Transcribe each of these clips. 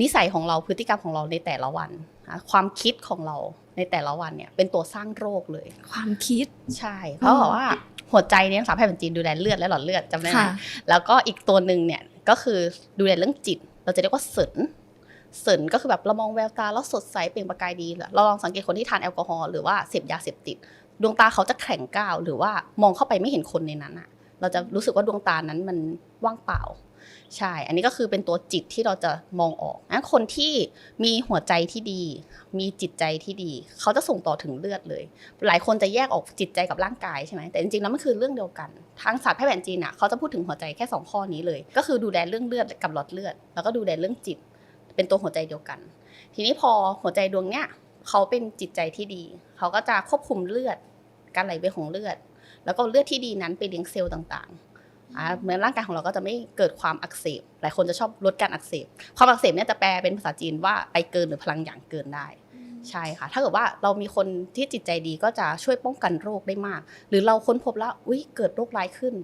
นิสัยของเราพฤติกรรมของเราในแต่ละวันนะความคิดของเราในแต่ละวันเนี่ยเป็นตัวสร้างโรคเลย ความคิดใช่เพราะบอกว่าหัวใจเนี่ยภาษาแพทย์แผนจีนดูแลเลือดและหลอดเลือดจำได้ไหมค่ะแล้วก็อีกตัวหนึ่งเนี่ยก็คือดูแลเรื่องจิต เราจะเรียกว่าเสรินเสรินก็คือแบบเรามองแววตาแล้วสดใสเปล่งประกายดีเราลองสังเกตคนที่ทานแอลกอฮอล์หรือว่าเสพยาเสพติด ดวงตาเขาจะแข็งก้าวหรือว่ามองเข้าไปไม่เห็นคนในนั้นอะเราจะรู้สึกว่าดวงตานั้นมันว่างเปล่า ใช่ อันนี้ก็คือเป็นตัวจิตที่เราจะมองออกนะคนที่มีหัวใจที่ดี มีจิตใจที่ดี เขาจะส่งต่อถึงเลือดเลย หลายคนจะแยกออกจิตใจกับร่างกายใช่ไหมแต่จริงๆแล้วมันคือเรื่องเดียวกัน ทางศาสตร์แพทย์แผนจีนอะเขาจะพูดถึงหัวใจแค่สองข้อนี้เลย ก็คือดูแลเรื่องเลือดกับหลอดเลือด แล้วก็ดูแลเรื่องจิต เป็นตัวหัวใจเดียวกัน ทีนี้พอหัวใจดวงเนี้ยเขาเป็นจิตใจที่ดี เขาก็จะควบคุมเลือด การไหลเวียนของเลือด แล้วก็เลือดที่ดีนั้นไปเลี้ยงเซลล์ต่างๆ เหมือนร่างกายของเราก็จะไม่เกิดความอักเสบ หลายคนจะชอบลดการอักเสบ ความอักเสบเนี่ยจะแปลเป็นภาษาจีนว่าไปเกินหรือพลังอย่างเกินได้ใช่ค่ะ ถ้าเกิดว่าเรามีคนที่จิตใจดีก็จะช่วยป้องกันโรคได้มาก หรือเราค้นพบแล้วอุ้ยเกิดโรคร้ายขึ้น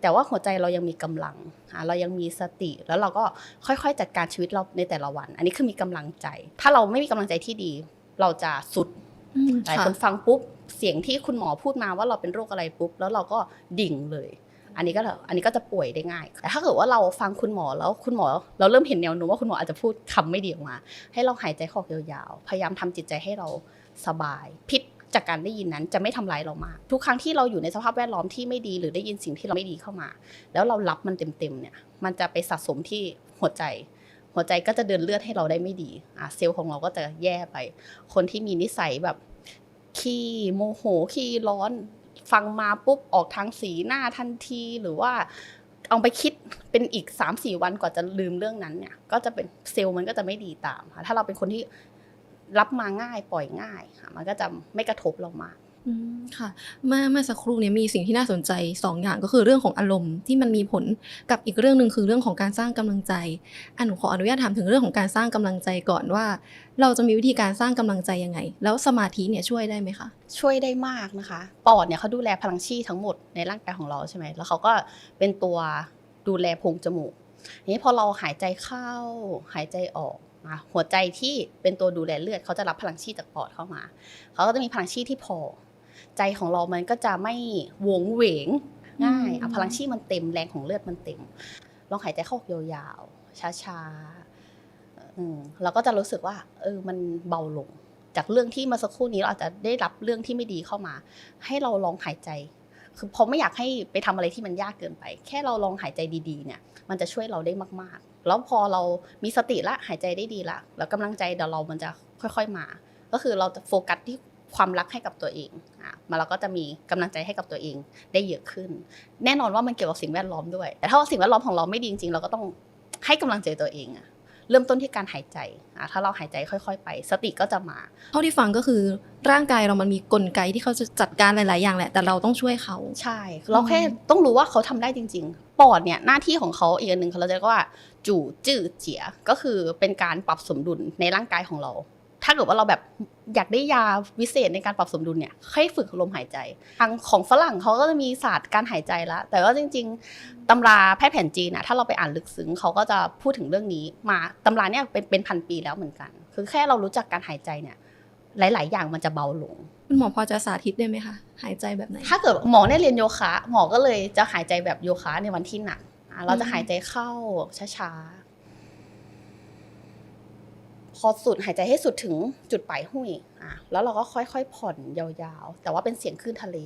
แต่ว่าหัวใจเรายังมีกำลังอ่าเรายังมีสติ แล้วเราก็ค่อยๆ จัดการชีวิตเราในแต่ละวัน อันนี้คือมีกำลังใจ ถ้าเราไม่มีกำลังใจที่ดี เราจะสุดอืมหลายค่ะคนฟังปุ๊บเสียงที่คุณหมอพูดมาว่าเราเป็นโรคอะไรปุ๊บ แล้วเราก็ดิ่งเลย อันนี้ก็อันนี้ก็จะป่วยได้ง่าย แต่ถ้าเกิดว่าเราฟังคุณหมอแล้วคุณหมอ เราเริ่มเห็นแนวโน้มว่าคุณหมออาจจะพูดคำไม่ดีออกมา ให้เราหายใจขออกยาวๆ พยายามทำจิตใจให้เราสบาย พิษจากการได้ยินนั้นจะไม่ทำร้ายเรามาก ทุกครั้งที่เราอยู่ในสภาพแวดล้อมที่ไม่ดีหรือได้ยินสิ่งที่เราไม่ดีเข้ามา แล้วเรารับมันเต็มๆเนี่ยมันจะไปสะสมที่หัวใจ หัวใจก็จะเดินเลือดให้เราได้ไม่ดีอะเซลล์ของเราก็จะแย่ไป คนที่มีนิสัยแบบขี้โมโหขี้ร้อน ฟังมาปุ๊บออกทางสีหน้าทันทีหรือว่าเอาไปคิดเป็นอีก3าสี่วันกว่าจะลืมเรื่องนั้นเนี่ยก็จะเป็นเซลล์มันก็จะไม่ดีตามค่ะถ้าเราเป็นคนที่รับมาง่ายปล่อยง่ายค่ะมันก็จะไม่กระทบเรามาก อืมค่ะเมื่อเมื่อสักครู่เนี่ยมีสิ่งที่น่าสนใจสองอย่างก็คือเรื่องของอารมณ์ที่มันมีผลกับอีกเรื่องหนึ่งคือเรื่องของการสร้างกำลังใจอันหนูขออนุญาตถามถึงเรื่องของการสร้างกำลังใจก่อนว่า เราจะมีวิธีการสร้างกำลังใจยังไง แล้วสมาธิเนี่ยช่วยได้ไหมคะช่วยได้มากนะคะ ปอดเนี่ยเขาดูแลพลังชีทั้งหมดในร่างกายของเราใช่ไหมแล้วเขาก็เป็นตัวดูแลโพรงจมูกนี้พอเราหายใจเข้าหายใจออกหัวใจที่เป็นตัวดูแลเลือดเขาจะรับพลังชีจากปอดเข้ามาเขาก็จะมีพลังชีที่พอ ใจของเรามันก็จะไม่วงเหวงง่ายอืมอะพลังชีมันเต็มแรงของเลือดมันเต็ม ลองหายใจเข้าออกยาวๆ ช้าๆอืมเราก็จะรู้สึกว่า เออมันเบาลง จากเรื่องที่เมาสักครู่นี้เราอาจจะได้รับเรื่องที่ไม่ดีเข้ามา ให้เราลองหายใจ คือผมไม่อยากให้ไปทำอะไรที่มันยากเกินไป แค่เราลองหายใจดีๆ เนี่ย มันจะช่วยเราได้มากๆ แล้วพอเรามีสติละหายใจได้ดีละแล้วกำลังใจเดี๋ยวเรามันจะค่อย ๆมา ก็คือเราจะโฟกัสที่ ความรักให้กับตัวเองอะมาเราก็จะมีกำลังใจให้กับตัวเองได้เยอะขึ้น แน่นอนว่ามันเกี่ยวกับสิ่งแวดล้อมด้วย แต่ถ้าว่าสิ่งแวดล้อมของเราไม่ดีจริงๆเราก็ต้องให้กำลังใจตัวเองอะเริ่มต้นที่การหายใจอะถ้าเราหายใจค่อย ๆ ไป สติก็จะมา เท่าที่ฟังก็คือร่างกายเรามันมีกลไกที่เขาจะจัดการหลาย ๆ อย่างแหละ แต่เราต้องช่วยเขา ใช่ เราแค่ต้องรู้ว่าเขาทำได้จริง ๆ ปอดเนี่ยหน้าที่ของเขาอีกอันหนึ่งเขาเราจะเรียกว่า จู่จื้อเจีย ก็คือเป็นการปรับสมดุลในร่างกายของเรา ถ้าเกิดว่าเราแบบอยากได้ยาวิเศษในการปรับสมดุลเนี่ยให้ฝึกลมหายใจ ทางของฝรั่งเขาก็จะมีศาสตร์การหายใจแล้วแต่ว่าจริง ๆตำราแพทย์แผนจีนนะถ้าเราไปอ่านลึกซึ้งเขาก็จะพูดถึงเรื่องนี้ มาตำราเนี่ยเป็นเป็นพันปีแล้วเหมือนกัน คือแค่เรารู้จักการหายใจเนี่ยหลาย ๆ อย่างมันจะเบาลง คุณหมอพอจะสาธิตได้ไหมคะ หายใจแบบไหน ถ้าเกิดหมอเนี่ยเรียนโยคะ หมอก็เลยจะหายใจแบบโยคะในวันที่หนักอะเราจะหายใจเข้าช้าๆพ อสุดหายใจให้สุดถึงจุดปลายหุ้ยอะแล้วเราก็ค่อยๆผ่อนยาวๆ แต่ว่าเป็นเสียงคลื่นทะเล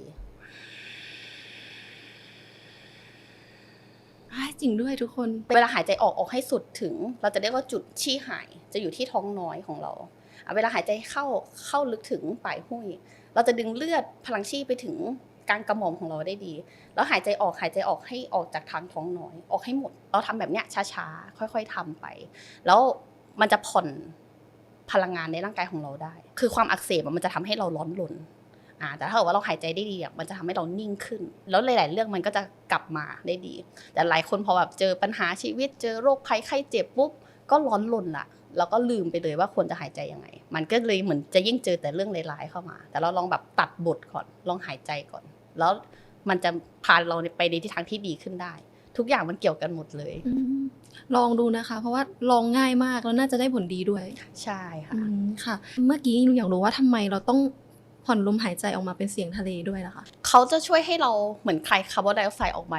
อ้ายจริงด้วยทุกคนเวลาหายใจออกออกให้สุดถึง เราจะเรียกว่าจุดชี้หายจะอยู่ที่ท้องน้อยของเราอะเวลาหายใจเข้าเข้าลึกถึงปลายหุ้ย เราจะดึงเลือดพลังชีพไปถึงกลางกระหม่อมของเราได้ดี แล้วหายใจออกหายใจออกให้ออกจากทางท้องน้อย ออกให้หมด เราทำแบบเนี้ยช้าๆ ค่อย ๆทำไป แล้วมันจะผ่อน พลังงานในร่างกายของเราได้ คือความอักเสบมันจะทำให้เราร้อนรนอ่าแต่ถ้าเกิดว่าเราหายใจได้ดีอะมันจะทำให้เรานิ่งขึ้น แล้วหลาย ๆ เรื่องมันก็จะกลับมาได้ดี แต่หลายคนพอแบบเจอปัญหาชีวิต เจอโรคภัยไข้เจ็บปุ๊บก็ร้อนรนละแล้วก็ลืมไปเลยว่าควรจะหายใจยังไง มันก็เลยเหมือนจะยิ่งเจอแต่เรื่องร้าย ๆ เข้ามา แต่เราลองแบบตัดบทก่อน ลองหายใจก่อน แล้วมันจะพาเราไปในทิศทางที่ดีขึ้นได้ ทุกอย่างมันเกี่ยวกันหมดเลย ลองดูนะคะ เพราะว่าลองง่ายมากแล้วน่าจะได้ผลดีด้วยใช่ค่ะอืมค่ะ เมื่อกี้หนูอยากรู้ว่าทำไมเราต้องผ่อนลมหายใจออกมาเป็นเสียงทะเลด้วยล่ะคะ เขาจะช่วยให้เราเหมือนคลายคาร์บอนไดออกไซด์ออกไป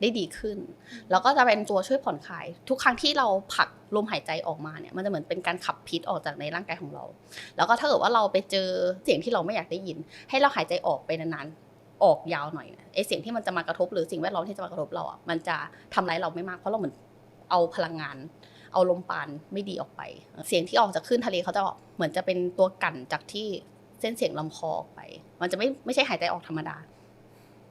ได้ดีขึ้น แล้วก็จะเป็นตัวช่วยผ่อนคลาย ทุกครั้งที่เราผลักลมหายใจออกมาเนี่ยมันจะเหมือนเป็นการขับพิษออกจากในร่างกายของเรา แล้วก็ถ้าเกิดว่าเราไปเจอเสียงที่เราไม่อยากได้ยิน ให้เราหายใจออกไปนานๆออกยาวหน่อยนะไอเสียงที่มันจะมากระทบหรือสิ่งแวดล้อมที่จะมากระทบเราอะมันจะทำร้ายเราไม่มากเพราะเราเหมือน เอาพลังงาน เอาลมปานไม่ดีออกไป เสียงที่ออกจากคลื่นทะเลเขาจะเหมือนจะเป็นตัวกันจากที่เส้นเสียงลำคอออกไป มันจะไม่ไม่ใช่หายใจออกธรรมดา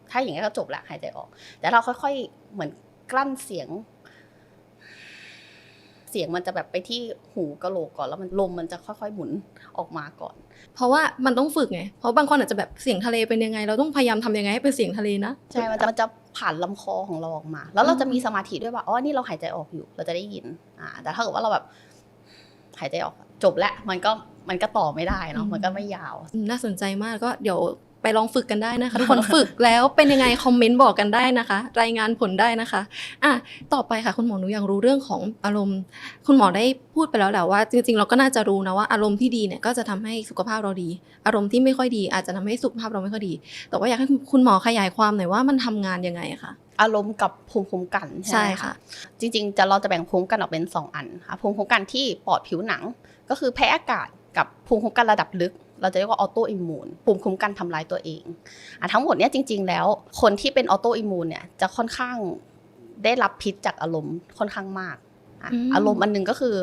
ถ้าอย่างนี้ก็จบละหายใจออก แต่เราค่อยๆเหมือนกลั้นเสียง เสียงมันจะแบบไปที่หูกะโหลกก่อนแล้วมันลมมันจะค่อยๆหมุนออกมาก่อน เพราะว่ามันต้องฝึกไง เพราะบางคนอาจจะแบบเสียงทะเลเป็นยังไง เราต้องพยายามทำยังไงให้เป็นเสียงทะเลนะ ใช่ มันจะมันจะ ผ่านลำคอของเราออกมา แล้วเราจะมีสมาธิด้วยว่าอ๋อนี่เราหายใจออกอยู่ เราจะได้ยินอ่าแต่ถ้าเกิดว่าเราแบบหายใจออกจบแล้วมันก็มันก็ต่อไม่ได้เนาะมันก็ไม่ยาว น่าสนใจมากก็เดี๋ยว ไปลองฝึกกันได้นะคะทุกคนฝึกแล้วเป็นยังไงคอมเมนต์บอกกันได้นะคะ รายงานผลได้นะคะอะต่อไปค่ะคุณหมอหนูอยากรู้เรื่องของอารมณ์ คุณหมอได้พูดไปแล้วแหละว่า จริง ๆ เราก็น่าจะรู้นะว่าอารมณ์ที่ดีเนี่ยก็จะทำให้สุขภาพเราดี อารมณ์ที่ไม่ค่อยดี อาจจะทำให้สุขภาพเราไม่ค่อยดี แต่ว่าอยากให้คุณหมอขยายความหน่อยว่ามันทำงานยังไงอะคะอารมณ์กับภูมิคุ้มกันใช่ใช่ไหมค่ะ จริง ๆ จะเราจะแบ่งภูมิคุ้มกันออกเป็น 2 อันค่ะภูมิคุ้มกันที่ปอดผิวหนัง ก็คือแพ้อากาศ กับภูมิคุ้มกันระดับลึก เราจะเรียกว่าออโตอิมมูนภูมิคุ้มกันทำลายตัวเองอะทั้งหมดเนี้ยจริง ๆ แล้ว คนที่เป็นออโตอิมมูนเนี่ยจะค่อนข้างได้รับพิษจากอารมณ์ค่อนข้างมากอะอืมอารมณ์อันหนึงก็คือ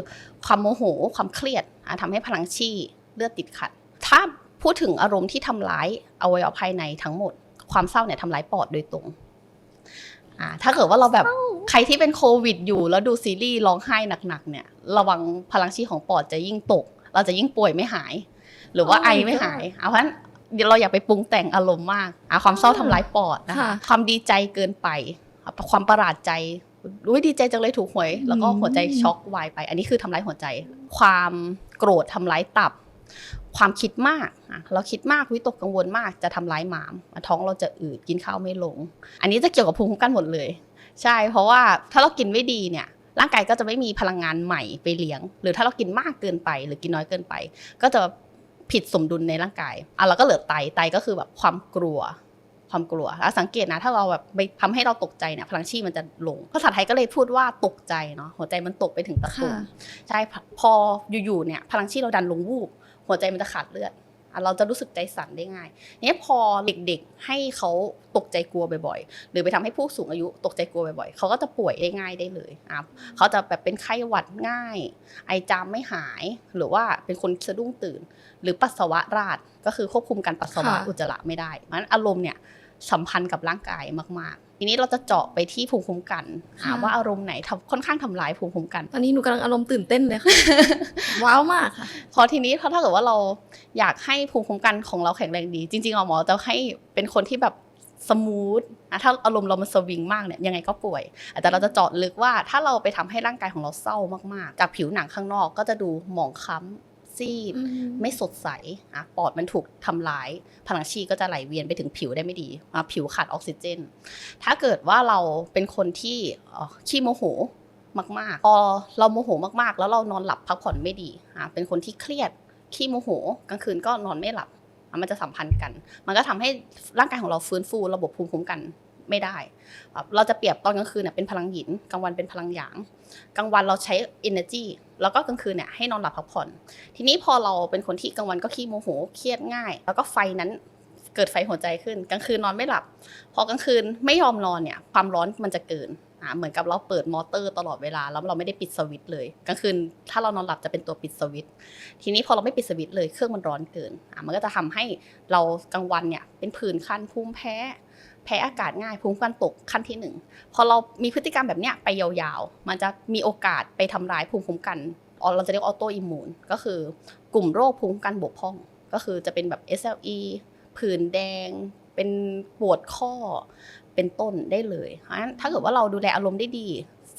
ความโมโหความเครียดอะทำให้พลังชีเลือดติดขัด ถ้าพูดถึงอารมณ์ที่ทำร้ายอวัยวะภายในทั้งหมด ความเศร้าเนี่ยทำร้ายปอดโดยตรงอ่าถ้าเกิดว่าเราแบบใครที่เป็นโควิดอยู่แล้วดูซีรีส์ร้องไห้หนักๆเนี่ย ระวังพลังชีพของปอดจะยิ่งตก เราจะยิ่งป่วยไม่หาย หรือว่า Oh ไอ my ไม่ God หาย เอาเพราะฉะนั้นเดี๋ยวเราอย่าไปปรุงแต่งอารมณ์มากอะความเศร้าทำร้ายปอดนะคะค่ะความดีใจเกินไป ความประหลาดใจอุ้ยดีใจจังเลยถูกหวย แล้วก็อืมหัวใจช็อกวายไป อันนี้คือทำร้ายหัวใจ ความโกรธทำร้ายตับ ความคิดมากอะเราคิดมากวิตกกังวลมากจะทำร้ายหมามท้องเราจะอืดกินข้าวไม่ลง อันนี้จะเกี่ยวกับภูมิคุ้มกันหมดเลย ใช่ เพราะว่าถ้าเรากินไม่ดีเนี่ย ร่างกายก็จะไม่มีพลังงานใหม่ไปเลี้ยง หรือถ้าเรากินมากเกินไป หรือกินน้อยเกินไป ก็จะผิดสมดุลในร่างกายอะเราก็เหลือไตไตก็คือแบบความกลัวความกลัวแล้วสังเกตนะ ถ้าเราแบบไปทำให้เราตกใจเนี่ยพลังชีพมันจะลงภาษาไทยก็เลยพูดว่าตกใจเนาะหัวใจมันตกไปถึงตะตุ่มค่ะใช่พออยู่ๆเนี่ย พลังชีพเราดันลงวูบหัวใจมันจะขาดเลือดอะ เราจะรู้สึกใจสั่นได้ง่ายเนี่ยพอเด็กๆให้เขาตกใจกลัวบ่อยๆ หรือไปทำให้ผู้สูงอายุตกใจกลัวบ่อยๆ เขาก็จะป่วยได้ง่ายได้เลยอะเขาจะแบบเป็นไข้หวัดง่าย ไอจามไม่หาย หรือว่าเป็นคนสะดุ้งตื่น หรือปัสสาวะราดก็คือควบคุมการปัสสาวะค่ะอุจจาระไม่ได้เพราะฉะนั้นอารมณ์เนี่ยสัมพันธ์กับร่างกายมากๆ ทีนี้เราจะเจาะไปที่ภูมิคุ้มกันหาว่าอารมณ์ไหนทำค่อนข้างทำลายภูมิคุ้มกันตอนนี้หนูกำลังอารมณ์ตื่นเต้นเลยค่ะว้าวมากค่ะพอทีนี้ถ้าถ้าเกิดว่าเราอยากให้ภูมิคุ้มกันของเราแข็งแรงดี จริงๆอะหมอจะให้เป็นคนที่แบบสมูทนะถ้าอารมณ์เรามันสวิงมากเนี่ยยังไงก็ป่วย แต่เราจะเจาะลึกว่าถ้าเราไปทำให้ร่างกายของเราเศร้ามากๆ จากผิวหนังข้างนอกก็จะดูหมองคล้ำ ซีด ไม่สดใสอะปอดมันถูกทำร้าย พลังชีก็จะไหลเวียนไปถึงผิวได้ไม่ดีอะผิวขาดออกซิเจน ถ้าเกิดว่าเราเป็นคนที่เอ่อขี้โมโหมากๆพอเราโมโหมากๆ แล้วเรานอนหลับพักผ่อนไม่ดีอะเป็นคนที่เครียดขี้โมโหกลางคืนก็นอนไม่หลับอะมันจะสัมพันธ์กัน มันก็ทำให้ร่างกายของเราฟื้นฟูระบบภูมิคุ้มกัน ไม่ได้ เราจะเปรียบตอนกลางคืนเนี่ยเป็นพลังหยินกลางวันเป็นพลังหยาง กลางวันเราใช้ energy แล้วก็กลางคืนเนี่ยให้นอนหลับพักผ่อน ทีนี้พอเราเป็นคนที่กลางวันก็ขี้โมโหเครียดง่าย แล้วก็ไฟนั้นเกิดไฟหัวใจขึ้น กลางคืนนอนไม่หลับ พอกลางคืนไม่ยอมนอนเนี่ยความร้อนมันจะเกินอ่าเหมือนกับเราเปิดมอเตอร์ตลอดเวลาแล้วเราไม่ได้ปิดสวิตช์เลยกลางคืนถ้าเรานอนหลับจะเป็นตัวปิดสวิตช์ทีนี้พอเราไม่ปิดสวิตช์เลยเครื่องมันร้อนเกินอ่ามันก็จะทำให้เรากลางวันเนี่ยเป็นผื่นคันภูมิแพ้ แพ้อากาศง่ายภูมิคุ้มกันตกขั้นที่หนึ่งพอเรามีพฤติกรรมแบบเนี้ยไปยาวๆ มันจะมีโอกาสไปทำร้ายภูมิคุ้มกันอ๋อเราจะเรียกออโตอิมมูนก็คือกลุ่มโรคภูมิคุ้มกันบกพร่อง ก็คือจะเป็นแบบ SLE ผื่นแดง เป็นปวดข้อเป็นต้นได้เลยเพราะฉะนั้นถ้าเกิดว่าเราดูแลอารมณ์ได้ดี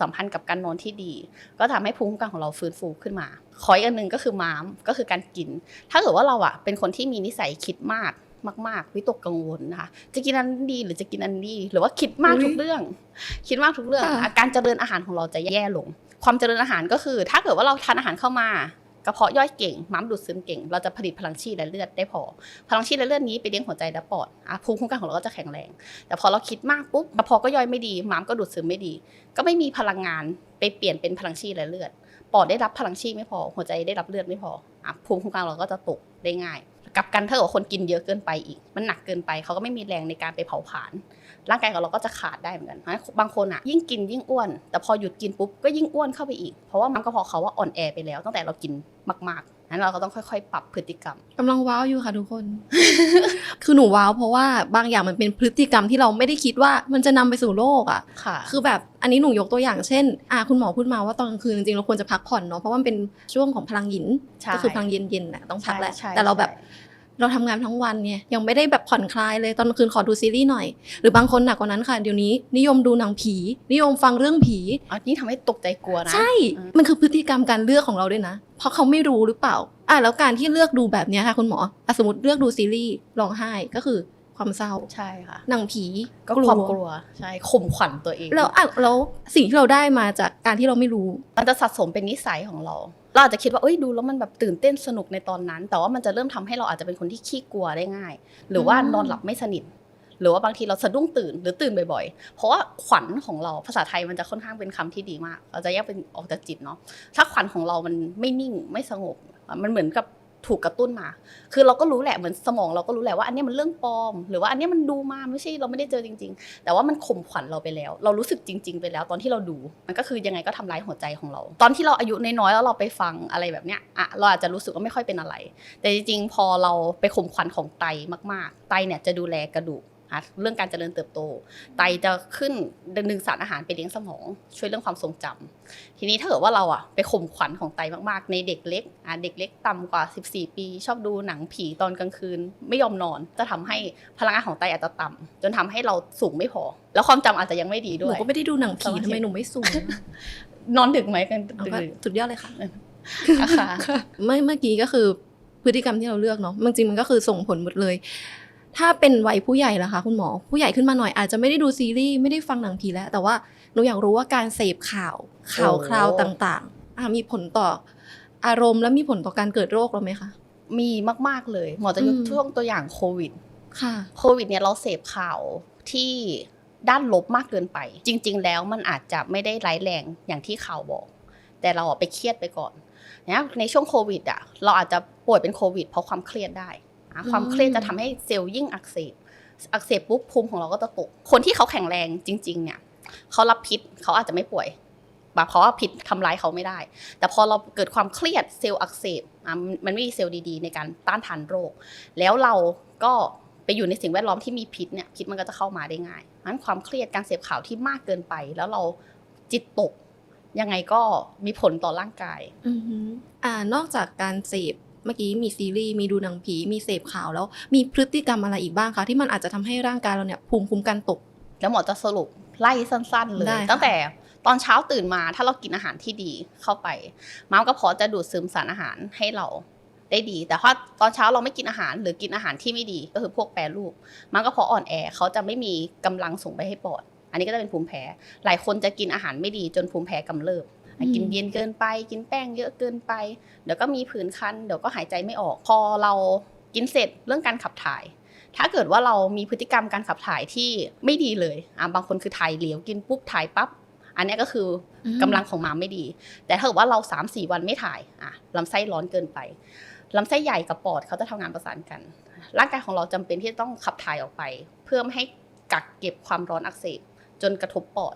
สัมพันธ์กับการนอนที่ดี ก็ทำให้ภูมิคุ้มกันของเราฟื้นฟูขึ้นมา ขออีกอันหนึ่งก็คือม้ามก็คือการกิน ถ้าเกิดว่าเราอะเป็นคนที่มีนิสัยคิดมาก มากๆวิตกกังวลนะคะจะกินอันนี้ดีหรือจะกินอันนี้ดีหรือว่าคิดมากทุกเรื่อง คิดมากทุกเรื่องค่ะอาการเจริญอาหารของเราจะแย่ลง ความเจริญอาหารก็คือ ถ้าเกิดว่าเราทานอาหารเข้ามากระเพาะย่อยเก่งม้ามดูดซึมเก่ง เราจะผลิตพลังชีและเลือดได้พอ พลังชีและเลือดนี้ไปเลี้ยงหัวใจและปอดอะภูมิคุ้มกันของเราก็จะแข็งแรง แต่พอเราคิดมากปุ๊บกระเพาะก็ย่อยไม่ดีม้ามก็ดูดซึมไม่ดี ก็ไม่มีพลังงานไปเปลี่ยนเป็นพลังชีและเลือด ปอดได้รับพลังชีไม่พอ หัวใจได้รับเลือดไม่พออะภูมิคุ้มกันเราก็จะตกได้ง่าย กับกันถ้าเกิดคนกินเยอะเกินไปอีก มันหนักเกินไปเขาก็ไม่มีแรงในการไปเผาผลาญร่างกายของเราก็จะขาดได้เหมือนกันเพราะฉะนั้นบางคนอะยิ่งกินยิ่งอ้วน แต่พอหยุดกินปุ๊บก็ยิ่งอ้วนเข้าไปอีก เพราะว่ามันก็พอเขาว่าอ่อนแอไปแล้วตั้งแต่เรากินมากๆ นั้นเราก็ต้องค่อยๆ ปรับพฤติกรรมกำลังว้าวอยู่ค่ะทุกคน คือหนูว้าวเพราะว่าบางอย่างมันเป็นพฤติกรรมที่เราไม่ได้คิดว่ามันจะนำไปสู่โรคอะค่ะ คือแบบอันนี้หนูยกตัวอย่างเช่นอ่าคุณหมอพูดมาว่าตอนกลางคืนจริงๆเราควรจะพักผ่อนเนาะเพราะว่ามันเป็นช่วงของพลังหยินใช่ก็คือพลังเย็นๆน่ะต้องพักแหละใช่แต่เราแบบใช่ เราทำงานทั้งวันเนี่ยยังไม่ได้แบบผ่อนคลายเลยตอนกลางคืนขอดูซีรีส์หน่อย หรือบางคนหนักกว่านั้นค่ะ เดี๋ยวนี้นิยมดูหนังผี นิยมฟังเรื่องผีอ๋อนี่ทำให้ตกใจกลัวนะ ใช่อืมมันคือพฤติกรรมการเลือกของเราด้วยนะ เพราะเขาไม่รู้หรือเปล่าอะแล้วการที่เลือกดูแบบเนี้ยค่ะคุณหมออะสมมติเลือกดูซีรีส์ร้องไห้ก็คือความเศร้าใช่ค่ะหนังผีก็ความกลัวใช่ข่มขวัญตัวเองแล้วอะแล้วสิ่งที่เราได้มาจากการที่เราไม่รู้ มันจะสะสมเป็นนิสัยของเรา เราอาจจะคิดว่าเอ้ยดูแล้วมันแบบตื่นเต้นสนุกในตอนนั้น แต่ว่ามันจะเริ่มทำให้เราอาจจะเป็นคนที่ขี้กลัวได้ง่าย หรือว่าอืมนอนหลับไม่สนิท หรือว่าบางทีเราสะดุ้งตื่นหรือตื่นบ่อยๆ เพราะว่าขวัญของเราภาษาไทยมันจะค่อนข้างเป็นคำที่ดีมาก เราจะแยกเป็นออกจากจิตเนาะถ้าขวัญของเรามันไม่นิ่งไม่สงบ มันเหมือนกับ ถูกกระตุ้นมา คือเราก็รู้แหละเหมือนสมองเราก็รู้แหละว่าอันนี้มันเรื่องปลอม หรือว่าอันนี้มันดูมาไม่ใช่เราไม่ได้เจอจริง ๆ แต่ว่ามันข่มขวัญเราไปแล้ว เรารู้สึกจริง ๆ ไปแล้วตอนที่เราดู มันก็คือยังไงก็ทำร้ายหัวใจของเรา ตอนที่เราอายุน้อยๆแล้วเราไปฟังอะไรแบบเนี้ยอะเราอาจจะรู้สึกว่าไม่ค่อยเป็นอะไร แต่จริงๆพอเราไปข่มขวัญของไตมากๆ ไตเนี่ยจะดูแลกระดูก อะเรื่องการเจริญเติบโต ไตจะขึ้นดึงสารอาหารไปเลี้ยงสมอง ช่วยเรื่องความทรงจำทีนี้ถ้าเกิดว่าเราอะไปข่มขวัญของไตมากๆ ในเด็กเล็กอะเด็กเล็กต่ำกว่า 14 ปี ชอบดูหนังผีตอนกลางคืน ไม่ยอมนอน จะทำให้พลังงานของไตอาจจะต่ำจนทำให้เราสูงไม่พอ แล้วความจำอาจจะยังไม่ดีหด้นูวยก็ไม่ได้ดูหนังผีสมาธิทำไมหนูไม่สูง นอนดึกไหมกันเอาดึก็กสุดยอดเลยค่ะๆอะค่ะไม่เมื่อกี้ก็คือพฤติกรรมที่เราเลือกเนาะจริงๆมันก็คือส่งผลหมดเลย ถ้าเป็นวัยผู้ใหญ่ล่ะคะคุณหมอ ผู้ใหญ่ขึ้นมาหน่อยอาจจะไม่ได้ดูซีรีส์ไม่ได้ฟังหนังผีแล้ว แต่ว่าหนูอยากรู้ว่าการเสพข่าวข่าวโอ้คราวต่างๆอะมีผลต่ออารมณ์และมีผลต่อการเกิดโรคเราไหมคะ มีมาก ๆเลย หมอจะยกอืมช่วงตัวอย่างโควิด ค่ะโควิดเนี่ยเราเสพข่าวที่ด้านลบมากเกินไป จริง ๆ แล้วมันอาจจะไม่ได้ร้ายแรงอย่างที่ข่าวบอก แต่เราอะไปเครียดไปก่อนนะในช่วงโควิดอะเราอาจจะป่วยเป็นโควิดเพราะความเครียดได้อะอืม ความเครียดจะทำให้เซลล์ยิ่งอักเสบอักเสบปุ๊บภูมิของเราก็จะตก คนที่เขาแข็งแรงจริง ๆ เนี่ยเขารับพิษเขาอาจจะไม่ป่วยแบบเพราะว่าพิษทำร้ายเขาไม่ได้ แต่พอเราเกิดความเครียดเซลล์อักเสบอะมันมันไม่มีเซลล์ดีๆ ในการต้านทานโรค แล้วเราก็ไปอยู่ในสิ่งแวดล้อมที่มีพิษเนี่ยพิษมันก็จะเข้ามาได้ง่ายนั้นความเครียดการเสพข่าวที่มากเกินไป แล้วเราจิตตกยังไงก็มีผลต่อร่างกายอือหืออ่านอกจากการเสพ เมื่อกี้มีซีรีส์มีดูหนังผีมีเสพข่าวแล้ว มีพฤติกรรมอะไรอีกบ้างคะที่มันอาจจะทำให้ร่างกายเราเนี่ยภูมิคุ้มกันตก แล้วหมอจะสรุปไล่สั้นๆเลยได้ค่ะตั้งแต่ตอนเช้าตื่นมาถ้าเรากินอาหารที่ดีเข้าไป ม้ามกระเพาะจะดูดซึมสารอาหารให้เราได้ดี แต่ถ้าตอนเช้าเราไม่กินอาหารหรือกินอาหารที่ไม่ดีก็คือพวกแปรรูปม้ามกระเพาะอ่อนแอเขาจะไม่มีกำลังส่งไปให้ปอด อันนี้ก็จะเป็นภูมิแพ้ หลายคนจะกินอาหารไม่ดีจนภูมิแพ้กำเริบอืม กินเย็นเกินไป กินแป้งเยอะเกินไป เดี๋ยวก็มีผื่นคัน เดี๋ยวก็หายใจไม่ออก พอเรากินเสร็จเรื่องการขับถ่าย ถ้าเกิดว่าเรามีพฤติกรรมการขับถ่ายที่ไม่ดีเลยอะบางคนคือถ่ายเหลวกินปุ๊บถ่ายปั๊บ อันเนี้ยก็คืออกำลังของม้ามไม่ดี แต่ถ้าเกิดว่าเรา3าสี่วันไม่ถ่ายอะลำไส้ร้อนเกินไปลำไส้ใหญ่กับปอดเขาจะทำงานประสานกัน ร่างกายของเราจำเป็นที่จะต้องขับถ่ายออกไป เพื่อไม่ให้กักเก็บความร้อนอักเสบจนกระทบปอด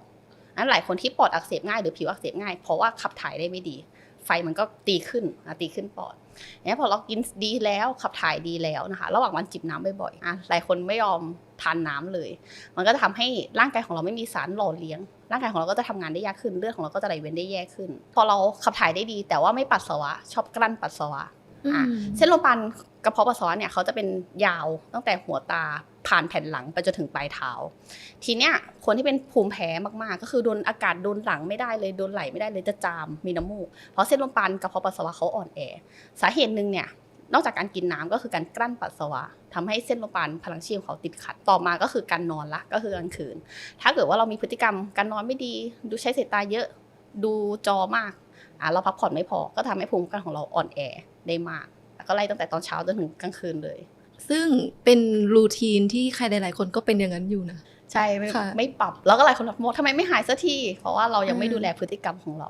นั้นหลายคนที่ปอดอักเสบง่ายหรือผิวอักเสบง่าย เพราะว่าขับถ่ายได้ไม่ดี ไฟมันก็ตีขึ้นตีขึ้นปอดเนี่ยพอเรากินดีแล้วขับถ่ายดีแล้วนะคะ ระหว่างวันจิบน้ำบ่อยๆอะหลายคนไม่ยอมทานน้ำเลย มันก็จะทำให้ร่างกายของเราไม่มีสารหล่อเลี้ยง ร่างกายของเราก็จะทำงานได้ยากขึ้นเลือดของเราก็จะไหลเวียนได้แย่ขึ้น พอเราขับถ่ายได้ดี แต่ว่าไม่ปัสสาวะ ชอบกลั้นปัสสาวะ เส้นโลปันกระเพาะปัสสาวะเนี่ยเขาจะเป็นยาวตั้งแต่หัวตาผ่านแผ่นหลังไปจนถึงปลายเท้า ทีเนี้ยคนที่เป็นภูมิแพ้มากๆ ก็คือโดนอากาศโดนหลังไม่ได้เลยโดนไหลไม่ได้เลยจะจามมีน้ำมูก เพราะเส้นลมปานกระเพาะปัสสาวะเขาอ่อนแอ สาเหตุหนึ่งเนี่ยนอกจากการกินน้ำก็คือการกลั้นปัสสาวะทำให้เส้นลหิตปานพลังชีพของเขาติดขัดต่อมาก็คือการนอนละก็คือกลางคืน ถ้าเกิดว่าเรามีพฤติกรรมการนอนไม่ดี ดูใช้สายตาเยอะ ดูจอมากอะเราพักผ่อนไม่พอก็ทำให้ภูมิคุ้มกันของเราอ่อนแอ ได้มาก แล้วก็ไล่ตั้งแต่ตอนเช้าจนถึงกลางคืนเลย ซึ่งเป็นรูทีนที่ใครหลายๆคนก็เป็นอย่างนั้นอยู่นะใช่ไม่ค่ะไม่ปรับแล้วก็หลายคนบอกทำไมไม่หายสักทีเพราะว่าเรายังไม่อืมดูแลพฤติกรรมของเรา